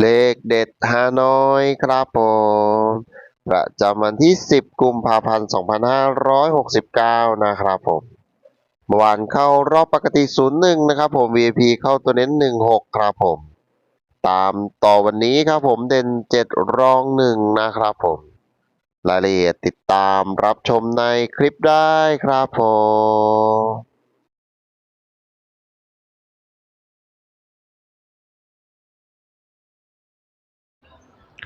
เลขเด็ดฮานอยครับผมประจำวันที่ 10 กุมภาพันธ์ 2569 นะครับผมเมื่อวานเข้ารอบปกติ 01 นะครับผม VIP เข้าตัวเน้น 16 ครับผม ตามต่อวันนี้ครับผมเด่น 7 รอง 1 นะครับผม รายละเอียดติดตามรับชมในคลิปได้ครับผม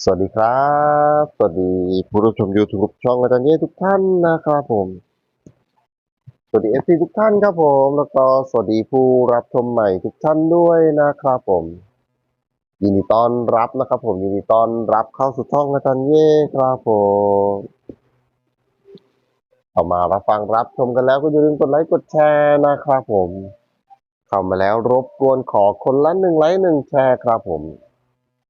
สวัสดีครับ สวัสดีผู้รับชม YouTube ช่องอาจารย์เย่ทุกท่านนะครับผม สวัสดีเอฟซีทุกท่านครับผม แล้วก็สวัสดีผู้รับชมใหม่ทุกท่านด้วยนะครับผม ยินดีต้อนรับนะครับ ผม ยินดีต้อนรับเข้าสู่ช่องอาจารย์เย่ครับผมเข้ามารับฟังรับชมกันแล้วก็อย่าลืมกดไลค์กดแชร์นะครับผม เข้ามาแล้วรบกวนขอคนละหนึ่งไลค์หนึ่งแชร์ครับผม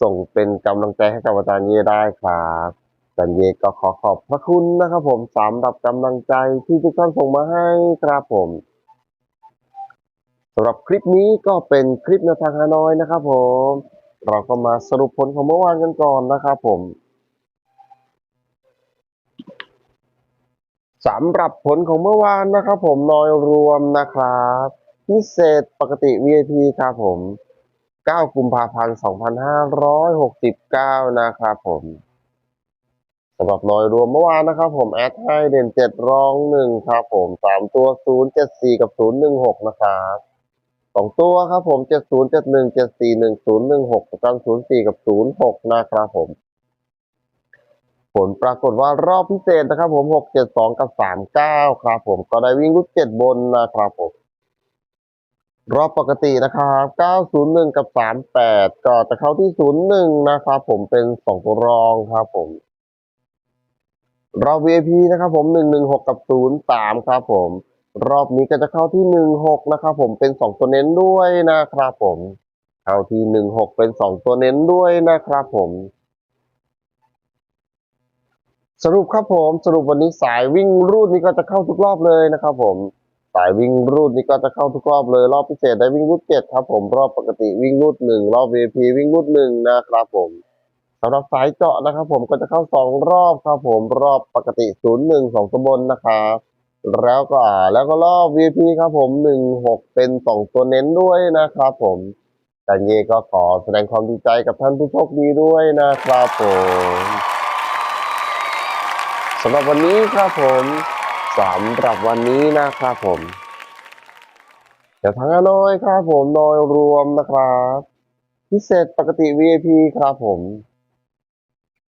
ส่งเป็นกำลังใจให้กับอาจารย์เย่ได้ครับอาจารย์เย่ก็ขอขอบพระคุณนะครับผมสำหรับกำลังใจที่ทุกท่านส่งมาให้ครับผมสำหรับคลิปนี้ก็เป็นคลิปแนทางฮานอยนะครับผม เราก็มาสรุปผลของเมื่อวานกันก่อนนะครับผมสำหรับผลของเมื่อวานนะครับผมนอยรวมนะครับ พิเศษปกติ VIP ครับผม 9 กุมภาพันธ์ 2569 นะครับผมสำหรับน้อยรวมเมื่อวานนะครับผมแอดให้เด่น 7 รอง1ครับผม3ตัว 074 กับ 016 นะครับสองตัวครับผม 70 71 74 10 16กัน04 กับ 06 นะครับผมผลปรากฏว่ารอบพิเศษนะครับผม 672 กับ 39 ครับผมก็ได้วิ่งรุด7บนนะครับผม รอบปกตินะครับ 901 กับ 38 ก็จะเข้าที่ 01 นะครับผมเป็น 2 ตัวรองครับผม รอบ VIP นะครับผม 116 กับ 03 ครับผม รอบนี้ก็จะเข้าที่ 16 นะครับผมเป็น 2 ตัวเน้นด้วยนะครับผม เข้าที่ 16 เป็น 2 ตัวเน้นด้วยนะครับผมสรุปครับผมสรุปวันนี้สายวิ่งรูดนี้ก็จะเข้าทุกรอบเลยนะครับผม สายวิ่งรูดนี้ก็จะเข้าทุกรอบเลยรอบพิเศษได้วิ่งรูดเจ็ดครับผมรอบปกติวิ่งรูดหนึ่งรอบ VIP วิ่งรูดหนึ่งนะครับผมสำหรับสายเจาะนะครับ ผมก็จะเข้าสองรอบครับผมรอบปกติศูนย์หนึ่งสองตัวบนนะครับแล้วก็แล้วก็รอบ VIP ครับผมหนึ่งหกเป็นสองตัวเน้นด้วยนะครับผมแต่เย่ก็ขอแสดงความดีใจกับท่านผู้โชคดีด้วยนะครับผมสำหรับวันนี้ครับผม สำหรับวันนี้นะครับผม เดี๋ยวทางน้อยครับผมน้อยรวมนะครับ พิเศษปกติ VIP ครับผม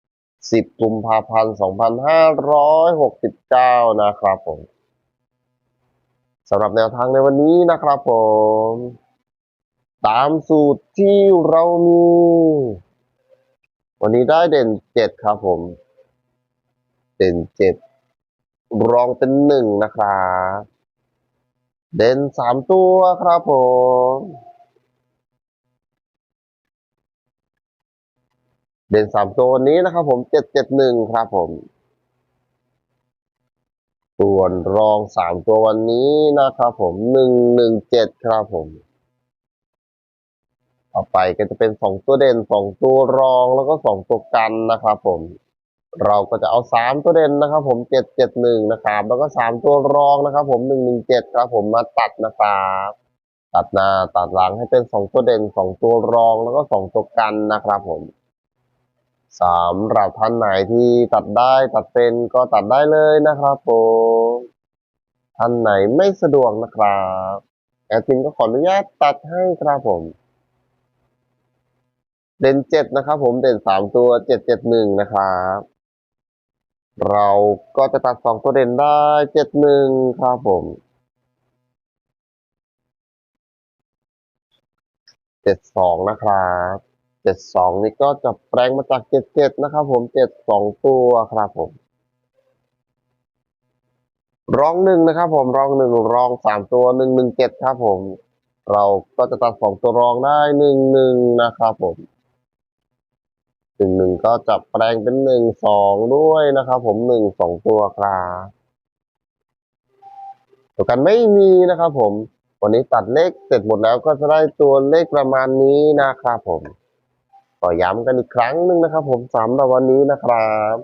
10กุมภาพันธ์ 2569 นะครับผมสำหรับแนวทางในวันนี้นะครับผม ตามสูตรที่เรามี วันนี้ได้เด่น7ครับผม เด่น7 รองเป็น1นะครับเด่นสามตัวครับผมเด่นสามตัววันนี้นะครับผมเจ็ดเจ็ดหนึ่งครับผม ส่วนรองสามตัววันนี้นะครับผมหนึ่งหนึ่งเจ็ดครับผมต่อไปก็จะเป็นสองตัวเด่นสองตัวรองแล้วก็สองตัวกันนะครับผม เราก็จะเอาสามตัวเด่นนะครับ ผมเจ็ดเจ็ดหนึ่งนะครับ แล้วก็สามตัวรองนะครับ ผมหนึ่งหนึ่งเจ็ดครับ ผมมาตัดนะครับตัดหน้าตัดหลังให้เป็นสองตัวเด่นสองตัวรองแล้วก็สองตัวกันนะครับ ผมสำหรับท่านไหนที่ตัดได้ตัดเป็นก็ตัดได้เลยนะครับผมท่านไหนไม่สะดวกนะครับแอดมินก็ขออนุญาตตัดให้ครับผม เด่นเจ็ดนะครับผมเด่นสามตัวเจ็ดเจ็ดหนึ่งนะครับ เราก็จะตัดสองตัวเด่นได้เจ็ดหนึ่งครับผมเจ็ดสองนะครับเจ็ดสองนี่ก็จะแปลงมาจากเจ็ดเจ็ดนะครับผมเจ็ดสองตัวครับผมรองหนึ่งนะครับผมรองหนึ่งรองสามตัวหนึ่งหนึ่งเจ็ดครับผม เราก็จะตัดสองตัวรองได้หนึ่งหนึ่งนะครับผม หนึ่งหนึ่งก็จะแปลงเป็นหนึ่งสองด้วยนะครับ ผมหนึ่งสองตัวครับตัวกันไม่มีนะครับ ผม วันนี้ตัดเลขเสร็จหมดแล้วก็จะได้ตัวเลขประมาณนี้นะครับผมก็ย้ำกันอีกครั้งหนึ่งนะครับ ผมสำหรับวันนี้นะครับ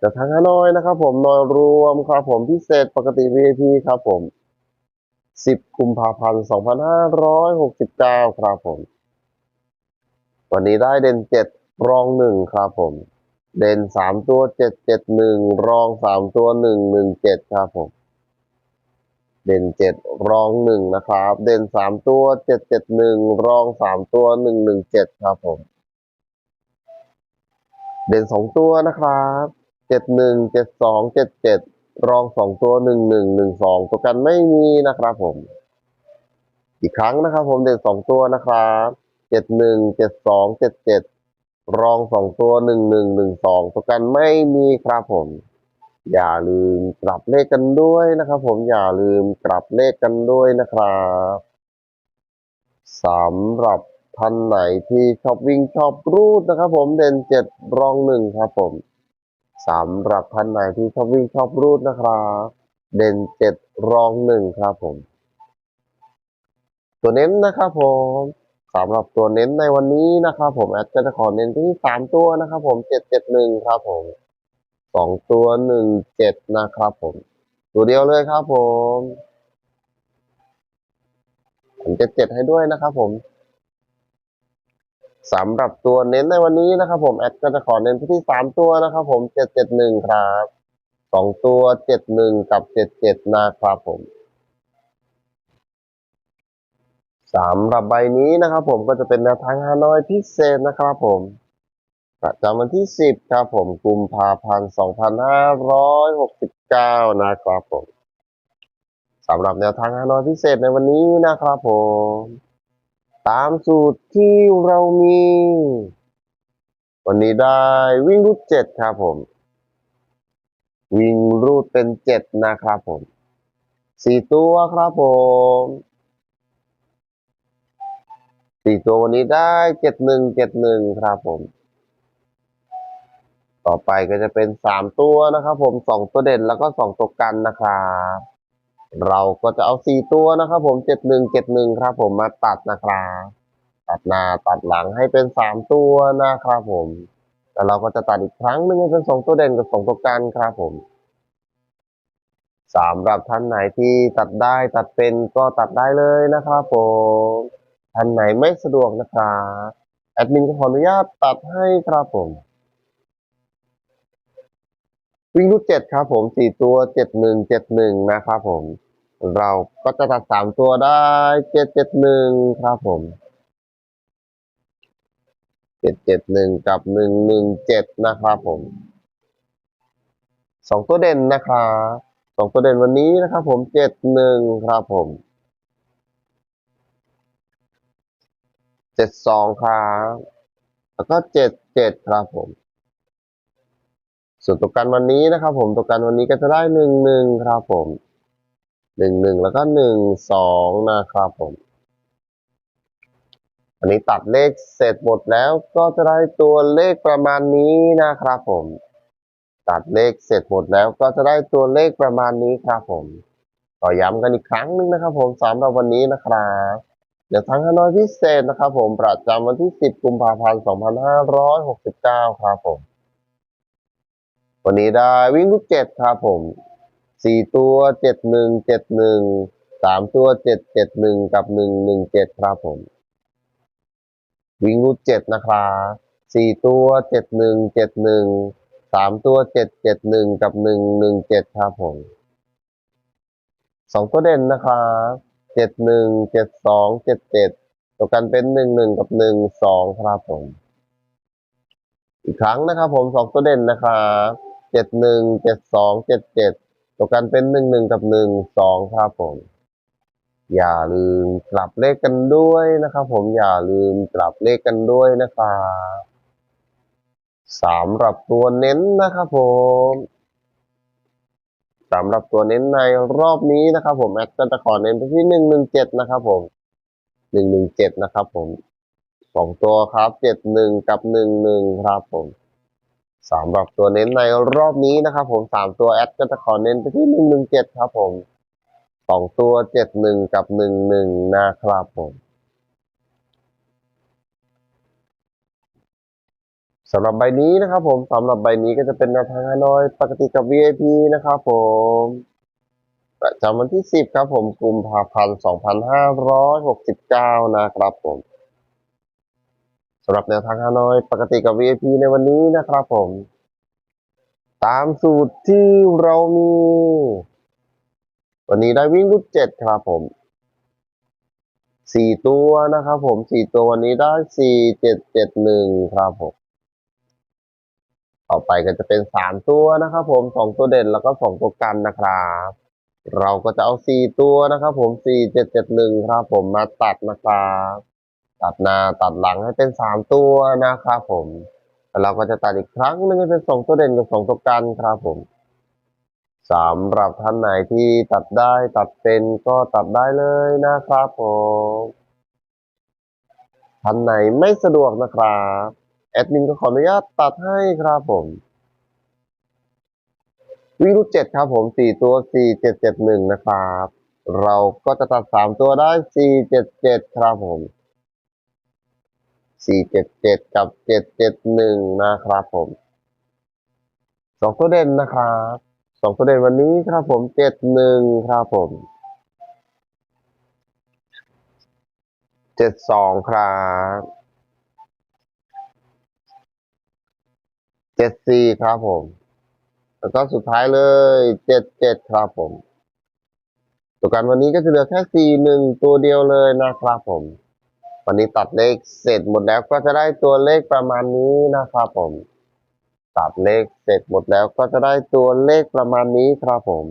จะทางฮานอยนะครับ ผมนอยรวมครับ ผมพิเศษปกติ VIP ครับผม 10กุมภาพันธ์2569 ครับผม วันนี้ได้เด่นเจ็ด รองหนึ่งครับผม เด่นสามตัวเจ็ดเจ็ดหนึ่งรองสามตัวหนึ่งหนึ่งเจ็ดครับผม เด่นเจ็ดรองหนึ่งนะครับ เด่นสามตัวเจ็ดเจ็ดหนึ่งรองสามตัวหนึ่งหนึ่งเจ็ดครับผม เด่นสองตัวนะครับเจ็ดหนึ่งเจ็ดสองเจ็ดเจ็ดรองสองตัวหนึ่งหนึ่งหนึ่งสองตัวกันไม่มีนะครับผม อีกครั้งนะครับผมเด่นสองตัวนะครับเจ็ดหนึ่งเจ็ดสองเจ็ดเจ็ด รองสองตัวหนึ่งหนึ่งหนึ่งสองตัวกันไม่มีครับผม อย่าลืมกลับเลขกันด้วยนะครับ ผมอย่าลืมกลับเลขกันด้วยนะครับสำหรับท่านไหนที่ชอบวิ่งชอบรูดนะครับ ผมเด่นเจ็ดรองหนึ่งครับผมสำหรับท่านไหนที่ชอบวิ่งชอบรูดนะครับ เด่นเจ็ดรองหนึ่งครับผม ตัวเน้นนะครับผม สำหรับตัวเน้นในวันนี้นะครับผมแอดก็จะขอเน้นที่สามตัวนะครับผมเจ็ดเจ็ดหนึ่งครับผมสองตัวหนึ่งเจ็ดนะครับผม ตัวเดียวเลยครับผมผมจะเจ็ดให้ด้วยนะครับผมสำหรับตัวเน้นในวันนี้นะครับผมแอดก็จะขอเน้นที่สามตัวนะครับผมเจ็ดเจ็ดหนึ่งครับสองตัวเจ็ดหนึ่งกับเจ็ดเจ็ดนะครับผม สำหรับใบนี้นะครับ ผมก็จะเป็นแนวทางฮานอยพิเศษนะครับ ผมประจำวันที่10ครับผมกุมภาพันธ์2569นะครับผมสำหรับแนวทางฮานอยพิเศษในวันนี้นะครับผม ตามสูตรที่เรามี วันนี้ได้วิ่งรูดเจ็ดครับผม วิ่งรูดเป็นเจ็ดนะครับผมสี่ตัวครับผม สี่ตัววันนี้ได้เจ็ดหนึ่งเจ็ดหนึ่งครับผม ต่อไปก็จะเป็นสามตัวนะครับ ผมสองตัวเด่นแล้วก็สองตัวกันนะครับเราก็จะเอาสี่ตัวนะครับ ผมเจ็ดหนึ่งเจ็ดหนึ่งครับ ผมมาตัดนะครับตัดหน้าตัดหลังให้เป็นสามตัวนะครับผมแล้วเราก็จะตัดอีกครั้งหนึงให้เป็นสองตัวเด่นกับสองตัวกันครับผมสำหรับท่านไหนที่ตัดได้ตัดเป็นก็ตัดได้เลยนะครับผม ท่านไหนไม่สะดวกนะครับแอดมินก็ขออนุญาตตัดให้ครับผมวิ่งรูดเจ็ดครับผมสี่ตัวเจ็ดหนึ่งเจ็ดหนึ่งนะครับผม เราก็จะตัดสามตัวได้เจ็ดเจ็ดหนึ่งครับผมเจ็ดเจ็ดหนึ่งกับหนึ่งหนึ่งเจ็ดนะครับผมสองตัวเด่นนะครับสองตัวเด่นวันนี้นะครับผมเจ็ดหนึ่งครับผม เจ็ดสองครับแล้วก็เจ็ดเจ็ดครับผม ส่วนตัวกันวันนี้นะครับ ผมตัวกันวันนี้ก็จะได้หนึ่งหนึ่งครับผมหนึ่งหนึ่งแล้วก็หนึ่งสองนะครับผม อันนี้ตัดเลขเสร็จหมดแล้วก็จะได้ตัวเลขประมาณนี้นะครับผม ตัดเลขเสร็จหมดแล้วก็จะได้ตัวเลขประมาณนี้ครับผม ต่อย้ำกันอีกครั้งหนึ่งนะครับ ผมสำหรับวันนี้นะครับ เดี๋ยวทางฮานอยพิเศษนะครับผมประจำวันที่ 10 กุมภาพันธ์ 2569 ครับผม วันนี้ได้วิ่งลูกเจ็ดครับผมสี่ตัวเจ็ดหนึ่งเจ็ดหนึ่งสามตัวเจ็ดเจ็ดหนึ่งกับหนึ่งหนึ่งเจ็ดครับผม วิ่งลูกเจ็ดนะครับสี่ตัวเจ็ดหนึ่งเจ็ดหนึ่งสามตัวเจ็ดเจ็ดหนึ่งกับหนึ่งหนึ่งเจ็ดครับผมสองตัวเด่นนะครับ เจ็ดหนึ่งเจ็ดสองเจ็ดเจ็ดตัวกันเป็นหนึ่งหนึ่งกับหนึ่งสองครับผม อีกครั้งนะครับผมสองตัวเด่นนะครับเจ็ดหนึ่งเจ็ดสองเจ็ดเจ็ดตัวกันเป็นหนึ่งหนึ่งกับหนึ่งสองครับผม อย่าลืมกลับเลขกันด้วยนะครับผมอย่าลืมกลับเลขกันด้วยนะครับสำหรับตัวเน้นนะครับผม สำหรับตัวเน้นในรอบนี้นะครับ ผมแอดก็จะขอเน้นไปที่หนึ่งหนึ่งเจ็ดนะครับ ผมหนึ่งหนึ่งเจ็ดนะครับ ผมสองตัวครับเจ็ดหนึ่งกับหนึ่งหนึ่งครับผมสำหรับตัวเน้นในรอบนี้นะครับ ผมสามตัวแอดก็จะขอเน้นไปที่หนึ่งหนึ่งเจ็ดครับ ผมสองตัวเจ็ดหนึ่งกับหนึ่งหนึ่งนะครับผม สำหรับใบนี้นะครับผมสำหรับใบนี้ก็จะเป็นแนวทางฮานอยปกติกับ VIP นะครับผมประจำวันที่สิบครับผมกุมภาพันธ์สองพันห้าร้อยหกสิบเก้านะครับผมสำหรับแนวทางฮานอยปกติกับ VIP ในวันนี้นะครับผม ตามสูตรที่เรามี วันนี้ได้วิ่งรูดเจ็ดครับผมสี่ตัวนะครับผมสี่ตัววันนี้ได้สี่เจ็ดเจ็ดหนึ่งครับผม ต่อไปก็จะเป็นสามตัวนะครับ ผมสองตัวเด่นแล้วก็สองตัวกันนะครับ เราก็จะเอาสี่ตัวนะครับ ผมสี่เจ็ดเจ็ดหนึ่งครับ ผมมาตัดนะครับตัดหน้าตัดหลังให้เป็นสามตัวนะครับผมแล้วเราก็จะตัดอีกครั้งนึงให้เป็นสองตัวเด่นกับสองตัวกันครับผมสำหรับท่านไหนที่ตัดได้ตัดเป็นก็ตัดได้เลยนะครับผมท่านไหนไม่สะดวกนะครับ แอดมินก็ขออนุญาตตัดให้ครับผม วิ่งรูดเจ็ดครับผมสี่ตัวสี่เจ็ดเจ็ดหนึ่งนะครับ เราก็จะตัดสามตัวได้สี่เจ็ดเจ็ดครับผมสี่เจ็ดเจ็ดกับเจ็ดเจ็ดหนึ่งนะครับผมสองตัวเด่นนะครับสองตัวเด่นวันนี้ครับผมเจ็ดหนึ่งครับผมเจ็ดสองครับ เจ็ดสี่ครับผม แล้วก็สุดท้ายเลยเจ็ดเจ็ดครับผม ตัวกันวันนี้ก็จะเหลือแค่สี่หนึ่งตัวเดียวเลยนะครับผม วันนี้ตัดเลขเสร็จหมดแล้วก็จะได้ตัวเลขประมาณนี้นะครับผม ตัดเลขเสร็จหมดแล้วก็จะได้ตัวเลขประมาณนี้ครับผม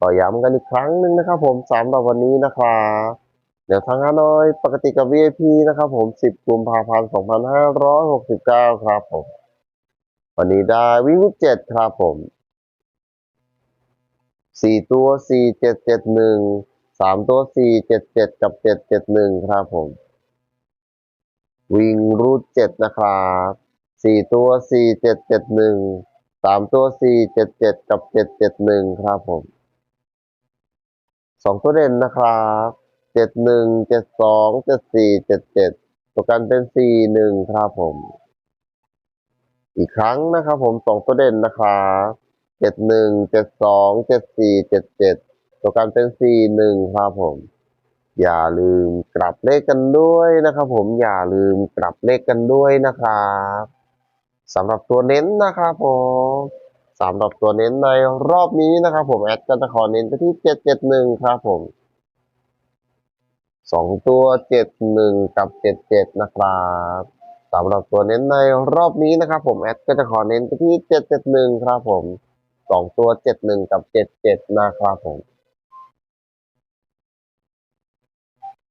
ต่อย้ำกันอีกครั้งหนึ่งนะครับ ผมสำหรับวันนี้นะครับเดี๋ยวทางฮานอยปกติกับ VIP นะครับผม 10 กุมภาพันธ์ 2569 ครับผม วันนี้ได้วิ่งลูกเจ็ดครับผมสี่ตัวสี่เจ็ดเจ็ดหนึ่งสามตัวสี่เจ็ดเจ็ดกับเจ็ดเจ็ดหนึ่งครับผม วิ่งรูดเจ็ดนะครับสี่ตัวสี่เจ็ดเจ็ดหนึ่งสามตัวสี่เจ็ดเจ็ดกับเจ็ดเจ็ดหนึ่งครับผมสองตัวเด่นนะครับเจ็ดหนึ่งเจ็ดสองเจ็ดสี่เจ็ดเจ็ดตัวกันเป็นสี่หนึ่งครับผม อีกครั้งนะครับผมสองตัวเด่นนะครับเจ็ดหนึ่งเจ็ดสองเจ็ดสี่เจ็ดเจ็ดตัวกันเป็นสี่หนึ่งครับผม อย่าลืมกลับเลขกันด้วยนะครับผมอย่าลืมกลับเลขกันด้วยนะครับสำหรับตัวเน้นนะครับผมสำหรับตัวเน้นในรอบนี้นะครับผมแอดก็จะขอเน้นไปที่เจ็ดเจ็ดหนึ่งครับผมสองตัวเจ็ดหนึ่งกับเจ็ดเจ็ดนะครับ สำหรับตัวเน้นในรอบนี้นะครับผมแอดก็จะขอเน้นไปที่เจ็ดเจ็ดหนึ่งครับผมสองตัวเจ็ดหนึ่งกับเจ็ดเจ็ดนะครับผม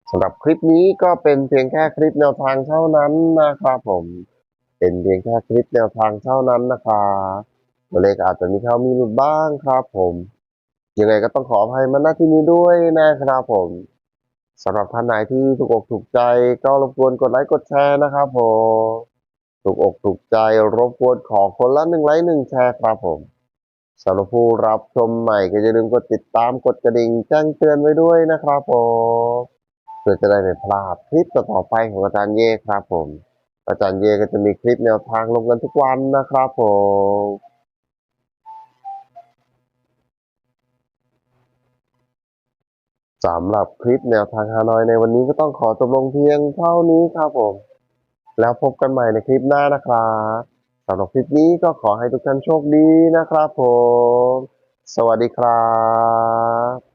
สำหรับคลิปนี้ก็เป็นเพียงแค่คลิปแนวทางเท่านั้นนะครับผมเป็นเพียงแค่คลิปแนวทางเท่านั้นนะครับตัวเลขอาจจะมีเข้ามีหลุดบ้างครับผมยังไงก็ต้องขออภัยมาณที่นี้ด้วยนะครับผม สำหรับท่านไหนที่ถูกอกถูกใจก็รบกวนกดไลค์กดแชร์นะครับผมถูกอกถูกใจรบกวนขอคนละหนึ่งไลค์หนึ่งแชร์ครับผมสำหรับผู้รับชมใหม่ก็อย่าลืมกดติดตามกดกระดิ่งแจ้งเตือนไว้ด้วยนะครับผมเพื่อจะได้ไม่พลาดคลิปต่อไปของอาจารย์เย่ครับผม อาจารย์เย่ก็จะมีคลิปแนวทางลงกันทุกวันนะครับผม สำหรับคลิปแนวทางฮานอยในวันนี้ก็ต้องขอจบลงเพียงเท่านี้ครับผม แล้วพบกันใหม่ในคลิปหน้านะครับสำหรับคลิปนี้ก็ขอให้ทุกท่านโชคดีนะครับผม สวัสดีครับ